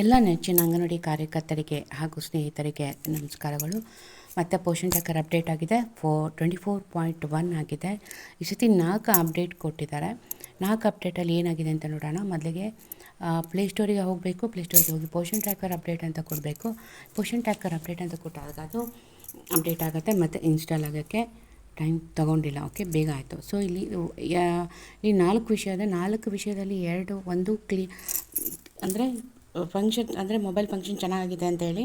ಎಲ್ಲ ನೆಚ್ಚಿನ ಅಂಗನವಾಡಿ ಕಾರ್ಯಕರ್ತರಿಗೆ ಹಾಗೂ ಸ್ನೇಹಿತರಿಗೆ ನಮಸ್ಕಾರಗಳು. ಮತ್ತು ಪೋಷಣ್ ಟ್ಯಾಕರ್ ಅಪ್ಡೇಟ್ ಆಗಿದೆ. Four, twenty four point one ಆಗಿದೆ. ಈ ಸತಿ ನಾಲ್ಕು ಅಪ್ಡೇಟ್ ಕೊಟ್ಟಿದ್ದಾರೆ. ನಾಲ್ಕು ಅಪ್ಡೇಟಲ್ಲಿ ಏನಾಗಿದೆ ಅಂತ ನೋಡೋಣ. ಮೊದಲಿಗೆ ಪ್ಲೇಸ್ಟೋರಿಗೆ ಹೋಗಬೇಕು. ಪ್ಲೇಸ್ಟೋರಿಗೆ ಹೋಗಿ ಪೋಷನ್ ಟ್ರ್ಯಾಕರ್ ಅಪ್ಡೇಟ್ ಅಂತ ಕೊಡಬೇಕು. ಪೋಷನ್ ಟ್ರ್ಯಾಕರ್ ಅಪ್ಡೇಟ್ ಅಂತ ಕೊಟ್ಟಾಗ ಅದು ಅಪ್ಡೇಟ್ ಆಗುತ್ತೆ. ಮತ್ತು ಇನ್ಸ್ಟಾಲ್ ಆಗೋಕ್ಕೆ ಟೈಮ್ ತೊಗೊಂಡಿಲ್ಲ. ಓಕೆ, ಬೇಗ ಆಯಿತು. ಸೊ ಇಲ್ಲಿ ಈ ನಾಲ್ಕು ವಿಷಯದ, ನಾಲ್ಕು ವಿಷಯದಲ್ಲಿ ಎರಡು, ಒಂದು ಕ್ಲೀ, ಅಂದರೆ ಫಂಕ್ಷನ್ ಅಂದರೆ ಮೊಬೈಲ್ ಫಂಕ್ಷನ್ ಚೆನ್ನಾಗಿದೆ ಅಂತೇಳಿ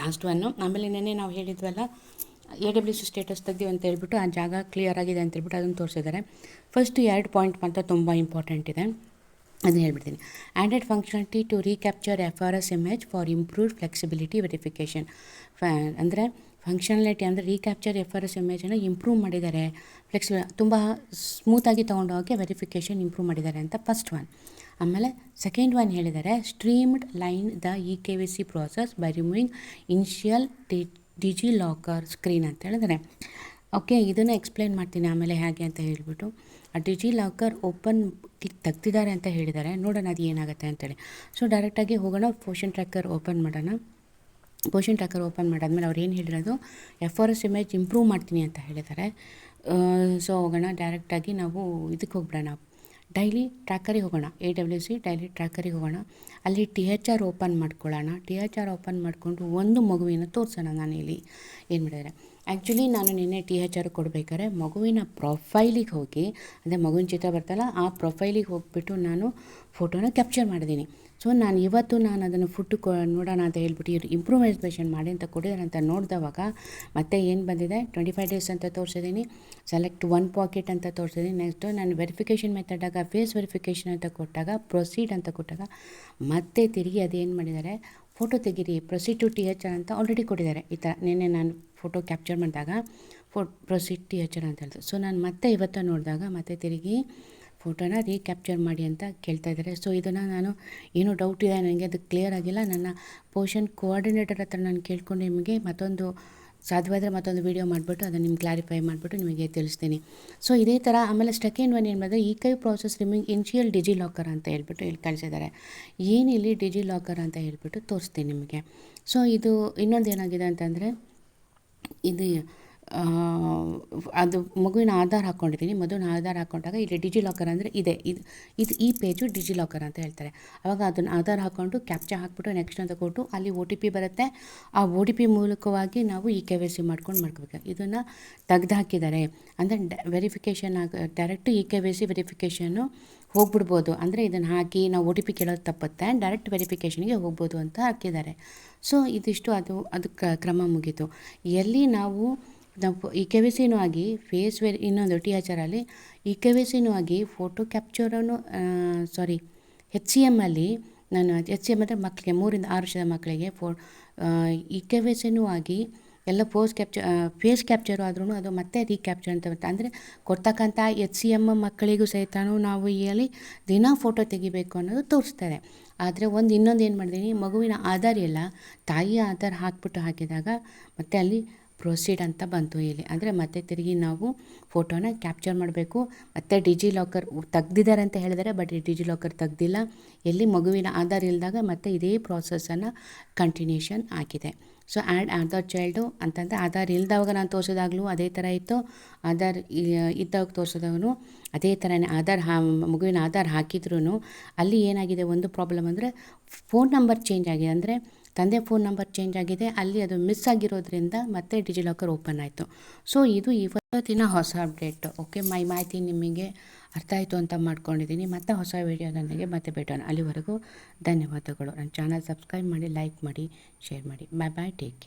ಲಾಸ್ಟ್ ಒನ್ನು ಆಮೇಲೆ ನೆನ್ನೆ ನಾವು ಹೇಳಿದ್ವಲ್ಲ ಎ ಡಬ್ಲ್ಯೂ ಸಿ ಸ್ಟೇಟಸ್ ತೆಗ್ದೀವಿ ಅಂತ ಹೇಳ್ಬಿಟ್ಟು ಆ ಜಾಗ ಕ್ಲಿಯರ್ ಆಗಿದೆ ಅಂತ ಹೇಳ್ಬಿಟ್ಟು ಅದನ್ನು ತೋರಿಸಿದ್ದಾರೆ. ಫಸ್ಟ್ ಎರಡು ಪಾಯಿಂಟ್ ಮಾತ್ರ ತುಂಬ ಇಂಪಾರ್ಟೆಂಟ್ ಇದೆ. ಅದನ್ನ ಹೇಳ್ಬಿಡ್ತೀನಿ. Added functionality to recapture F R S image for improved flexibility verification ಅಂದರೆ ಫಂಕ್ಷನಾಲಿಟಿ ಅಂದರೆ ರೀಕ್ಯಾಪ್ಚರ್ ಎಫ್ ಆರ್ ಎಸ್ ಇಮೇಜನ್ನು ಇಂಪ್ರೂವ್ ಮಾಡಿದ್ದಾರೆ. ಫ್ಲೆಕ್ಸಿಬಲ್ ತುಂಬ ಸ್ಮೂತಾಗಿ ತೊಗೊಂಡು ಹೋಗೋಕ್ಕೆ ವೆರಿಫಿಕೇಷನ್ ಇಂಪ್ರೂವ್ ಮಾಡಿದ್ದಾರೆ ಅಂತ ಫಸ್ಟ್ ಒನ್ ಆಮೇಲೆ ಸೆಕೆಂಡ್ ಒನ್ ಹೇಳಿದ್ದಾರೆ streamlined the E K V C process by removing initial D DigiLocker screen ಅಂತ ಹೇಳಿದ್ರೆ ಓಕೆ ಇದನ್ನು ಎಕ್ಸ್ಪ್ಲೈನ್ ಮಾಡ್ತೀನಿ ಆಮೇಲೆ ಹೇಗೆ ಅಂತ ಹೇಳಿಬಿಟ್ಟು. ಆ ಡಿಜಿ ಲಾಕರ್ ಓಪನ್ ಕ್ಲಿಕ್ ತೆಗ್ದಿದ್ದಾರೆ ಅಂತ ಹೇಳಿದ್ದಾರೆ. ನೋಡೋಣ ಅದು ಏನಾಗುತ್ತೆ ಅಂತೇಳಿ ಸೊ ಡೈರೆಕ್ಟಾಗಿ ಹೋಗೋಣ ಪೋಷನ್ ಟ್ರ್ಯಾಕರ್ ಓಪನ್ ಮಾಡೋಣ. ಪೋಷನ್ ಟ್ರ್ಯಾಕರ್ ಓಪನ್ ಮಾಡಾದ್ಮೇಲೆ ಅವ್ರು ಏನು ಹೇಳಿರೋದು F R S image improve ಮಾಡ್ತೀನಿ ಅಂತ ಹೇಳಿದ್ದಾರೆ ಸೊ ಹೋಗೋಣ ಡೈರೆಕ್ಟಾಗಿ ನಾವು ಇದಕ್ಕೆ ಹೋಗ್ಬಿಡೋಣ. ಡೈಲಿ ಟ್ರ್ಯಾಕರಿಗೆ ಹೋಗೋಣ. ಎ ಡಬ್ಲ್ಯೂ ಸಿ ಡೈಲಿ ಟ್ರ್ಯಾಕರಿಗೆ ಹೋಗೋಣ. ಅಲ್ಲಿ ಟಿ ಎಚ್ ಆರ್ ಓಪನ್ ಮಾಡ್ಕೊಳ್ಳೋಣ. ಟಿ ಎಚ್ ಆರ್ ಓಪನ್ ಮಾಡಿಕೊಂಡು ಒಂದು ಮಗುವಿನ ತೋರಿಸೋಣ ನಾನು ಇಲ್ಲಿ ಏನು ಮಾಡಿದ್ದಾರೆ ಆ್ಯಕ್ಚುಲಿ ನಾನು ನಿನ್ನೆ ಟಿ ಎಚ್ ಆರ್ ಕೊಡಬೇಕಾದ್ರೆ ಮಗುವಿನ ಪ್ರೊಫೈಲಿಗೆ ಹೋಗಿ ಅಂದರೆ ಮಗುವಿನ ಚಿತ್ರ ಬರ್ತಲ್ಲ, ಆ ಪ್ರೊಫೈಲಿಗೆ ಹೋಗ್ಬಿಟ್ಟು ನಾನು ಫೋಟೋನ ಕ್ಯಾಪ್ಚರ್ ಮಾಡಿದ್ದೀನಿ. ಸೊ ನಾನು ಇವತ್ತು ನಾನು ಅದನ್ನು ಫುಡ್ ನೋಡೋಣ ಅಂತ ಹೇಳ್ಬಿಟ್ಟು ಇಂಪ್ರೂವೈಸೇಷನ್ ಮಾಡಿ ಅಂತ ಕೊಟ್ಟಿದ್ದಾರೆ ಅಂತ ನೋಡಿದವಾಗ ಮತ್ತೆ ಏನು ಬಂದಿದೆ? ಟ್ವೆಂಟಿ ಫೈವ್ ಡೇಸ್ ಅಂತ ತೋರಿಸಿದ್ದೀನಿ. ಸೆಲೆಕ್ಟ್ ಒನ್ ಪಾಕೆಟ್ ಅಂತ ತೋರಿಸಿದ್ದೀನಿ. ನೆಕ್ಸ್ಟು ನಾನು ವೆರಿಫಿಕೇಷನ್ ಮೆಥಡಾಗ ಫೇಸ್ ವೆರಿಫಿಕೇಷನ್ ಅಂತ ಕೊಟ್ಟಾಗ ಪ್ರೊಸೀಡ್ ಅಂತ ಕೊಟ್ಟಾಗ ಮತ್ತೆ ತಿರುಗಿ ಅದೇನು ಮಾಡಿದ್ದಾರೆ? ಫೋಟೋ ತೆಗೀರಿ ಪ್ರೊಸೀಡ್ ಟು ಟಿ ಎಚ್ ಅಂತ ಆಲ್ರೆಡಿ ಕೊಟ್ಟಿದ್ದಾರೆ. ಈ ಥರ ನಿನ್ನೆ ನಾನು ಫೋಟೋ ಕ್ಯಾಪ್ಚರ್ ಮಾಡಿದಾಗ ಫೋ ಪ್ರೊಸೀಡ್ ಟಿ ಎಚ್ ಅಂತ ಹೇಳಿದ್ರು ಸೊ ನಾನು ಮತ್ತೆ ಇವತ್ತು ನೋಡಿದಾಗ ಮತ್ತೆ ತಿರುಗಿ ಫೋಟೋನ ರೀಕ್ಯಾಪ್ಚರ್ ಮಾಡಿ ಅಂತ ಕೇಳ್ತಾ ಇದ್ದಾರೆ. ಸೊ ಇದನ್ನು ನಾನು ಏನು ಡೌಟ್ ಇದೆ, ನನಗೆ ಅದು ಕ್ಲಿಯರ್ ಆಗಿಲ್ಲ. ನನ್ನ ಪೋಷನ್ ಕೋಆರ್ಡಿನೇಟರ್ ಹತ್ರ ನಾನು ಕೇಳ್ಕೊಂಡು ನಿಮಗೆ ಮತ್ತೊಂದು ಸಾಧ್ಯವಾದರೆ ಮತ್ತೊಂದು ವೀಡಿಯೋ ಮಾಡಿಬಿಟ್ಟು ಅದನ್ನು ನಿಮ್ಗೆ ಕ್ಲಾರಿಫೈ ಮಾಡಿಬಿಟ್ಟು ನಿಮಗೆ ತಿಳಿಸ್ತೀನಿ. ಸೊ ಇದೇ ಥರ ಆಮೇಲೆ ಸೆಕೆಂಡ್ ಒನ್ ಏನು ಮಾಡಿದ್ರೆ ಈ ಕೈ process removing initial DigiLocker ಅಂತ ಹೇಳ್ಬಿಟ್ಟು ಇಲ್ಲಿ ಕಳಿಸಿದ್ದಾರೆ. ಏನಿಲ್ಲಿ ಡಿಜಿ ಲಾಕರ್ ಅಂತ ಹೇಳ್ಬಿಟ್ಟು ತೋರಿಸ್ತೀನಿ ನಿಮಗೆ. ಸೊ ಇದು ಇನ್ನೊಂದು ಏನಾಗಿದೆ ಅಂತಂದರೆ, ಇದು ಅದು ಮಗುವಿನ ಆಧಾರ್ ಹಾಕ್ಕೊಂಡಿದ್ದೀನಿ ಮಗುವಿನ ಆಧಾರ್ ಹಾಕ್ಕೊಂಡಾಗ ಇಲ್ಲಿ ಡಿಜಿ ಲಾಕರ್ ಅಂದರೆ ಇದೆ. ಇದು ಇದು ಈ ಪೇಜು ಡಿಜಿ ಲಾಕರ್ ಅಂತ ಹೇಳ್ತಾರೆ. ಆವಾಗ ಅದನ್ನು ಆಧಾರ್ ಹಾಕ್ಕೊಂಡು ಕ್ಯಾಪ್ಚಾ ಹಾಕ್ಬಿಟ್ಟು ನೆಕ್ಸ್ಟ್ ಅಂತ ಕೊಟ್ಟು ಅಲ್ಲಿ ಒ ಟಿ ಪಿ ಬರುತ್ತೆ. ಆ ಒ ಟಿ ಪಿ ಮೂಲಕವಾಗಿ ನಾವು ಈ ಕೆ ವೈ ಸಿ ಮಾಡ್ಕೊಂಡು ಮಾಡ್ಕೋಬೇಕು. ಇದನ್ನು ತೆಗ್ದು ಹಾಕಿದ್ದಾರೆ. ಅಂದರೆ ವೆರಿಫಿಕೇಷನ್ ಆಗ direct E K Y C verification ಹೋಗ್ಬಿಡ್ಬೋದು. ಅಂದರೆ ಇದನ್ನು ಹಾಕಿ ನಾವು ಒ ಟಿ ಪಿ ಕೇಳೋದು ತಪ್ಪುತ್ತೆ. ಡೈರೆಕ್ಟ್ ವೆರಿಫಿಕೇಷನ್ಗೆ ಹೋಗ್ಬೋದು ಅಂತ ಹಾಕಿದ್ದಾರೆ. ಸೊ ಇದಿಷ್ಟು ಅದು ಅದು ಕ್ರಮ ಮುಗೀತು. ಎಲ್ಲಿ ನಾವು ನಾವು ಆಗಿ ಫೇಸ್ ವೆರಿ ಇನ್ನೊಂದು ಟಿ ಎಚ್ ಆರಲ್ಲಿ ಕೆ ಆಗಿ ಫೋಟೋ ಕ್ಯಾಪ್ಚರನ್ನು ಸಾರಿ ಹೆಚ್ ಸಿ ಎಮ್ಮಲ್ಲಿ ನಾನು ಎಚ್ ಸಿ ಎಂ ಅಂದರೆ ಮಕ್ಕಳಿಗೆ, ಮೂರಿಂದ ಆರು ವರ್ಷದ ಮಕ್ಕಳಿಗೆ ಫೋ ಈ ಕೆ ವಿ ಸಿನೂ ಆಗಿ ಎಲ್ಲ ಫೋಸ್ ಕ್ಯಾಪ್ಚರ್ ಫೇಸ್ ಕ್ಯಾಪ್ಚರ್ ಆದ್ರೂ ಅದು ಮತ್ತೆ ರೀಕ್ಯಾಪ್ಚರ್ ಅಂತ ಬರುತ್ತೆ. ಅಂದರೆ ಕೊಡ್ತಕ್ಕಂಥ ಎಚ್ ಸಿ ಎಂ ಮಕ್ಕಳಿಗೂ ಸಹಿತನೂ ನಾವು ಇಲ್ಲಿ ದಿನ ಫೋಟೋ ತೆಗಿಬೇಕು ಅನ್ನೋದು ತೋರಿಸ್ತಾರೆ ಆದರೆ ಒಂದು ಇನ್ನೊಂದು ಏನು ಮಾಡಿದೀನಿ ಮಗುವಿನ ಆಧಾರ್ ಎಲ್ಲ ತಾಯಿಯ ಆಧಾರ್ ಹಾಕ್ಬಿಟ್ಟು ಹಾಕಿದಾಗ ಮತ್ತೆ ಅಲ್ಲಿ ಪ್ರೊಸೀಡ್ ಅಂತ ಬಂತು ಇಲ್ಲಿ. ಅಂದರೆ ಮತ್ತೆ ತಿರುಗಿ ನಾವು ಫೋಟೋನ ಕ್ಯಾಪ್ಚರ್ ಮಾಡಬೇಕು. ಮತ್ತು ಡಿಜಿ ಲಾಕರ್ ತೆಗ್ದಿದ್ದಾರೆ ಅಂತ ಹೇಳಿದರೆ ಬಟ್ ಡಿಜಿ ಲಾಕರ್ ತೆಗ್ದಿಲ್ಲ. ಎಲ್ಲಿ ಮಗುವಿನ ಆಧಾರ್ ಇಲ್ಲದಾಗ ಮತ್ತೆ ಇದೇ ಪ್ರಾಸೆಸನ್ನು ಕಂಟಿನ್ಯೂಷನ್ ಆಗಿದೆ. ಸೊ ಆ್ಯಡ್ ಆಧಾರ್ ಚೈಲ್ಡು ಅಂತಂದರೆ ಆಧಾರ್ ಇಲ್ದವಾಗ ನಾನು ತೋರಿಸಿದಾಗಲೂ ಅದೇ ಥರ ಇತ್ತು. ಆಧಾರ್ ಇದ್ದಾಗ ತೋರಿಸಿದವನು ಅದೇ ಥರನೇ ಆಧಾರ್ ಹಾ, ಮಗುವಿನ ಆಧಾರ್ ಹಾಕಿದ್ರೂ ಅಲ್ಲಿ ಏನಾಗಿದೆ ಒಂದು ಪ್ರಾಬ್ಲಮ್ ಅಂದರೆ ಫೋನ್ ನಂಬರ್ ಚೇಂಜ್ ಆಗಿದೆ. ಅಂದರೆ ತಂದೆ ಫೋನ್ ನಂಬರ್ ಚೇಂಜ್ ಆಗಿದೆ, ಅಲ್ಲಿ ಅದು ಮಿಸ್ ಆಗಿರೋದ್ರಿಂದ ಮತ್ತೆ ಡಿಜಿಲಾಕರ್ ಓಪನ್ ಆಯಿತು. ಸೊ ಇದು ಇವತ್ತಿನ ಹೊಸ ಅಪ್ಡೇಟ್ ಓಕೆ ಮೈ ಮಾಹಿತಿ ನಿಮಗೆ ಅರ್ಥ ಆಯಿತು ಅಂತ ಮಾಡ್ಕೊಂಡಿದ್ದೀನಿ. ಮತ್ತೆ ಹೊಸ ವೀಡಿಯೋದೊಂದಿಗೆ ಮತ್ತೆ ಭೇಟೋಣ ಅಲ್ಲಿವರೆಗೂ ಧನ್ಯವಾದಗಳು. ನನ್ನ ಚಾನಲ್ ಸಬ್ಸ್ಕ್ರೈಬ್ ಮಾಡಿ ಲೈಕ್ ಮಾಡಿ ಶೇರ್ ಮಾಡಿ. Bye bye take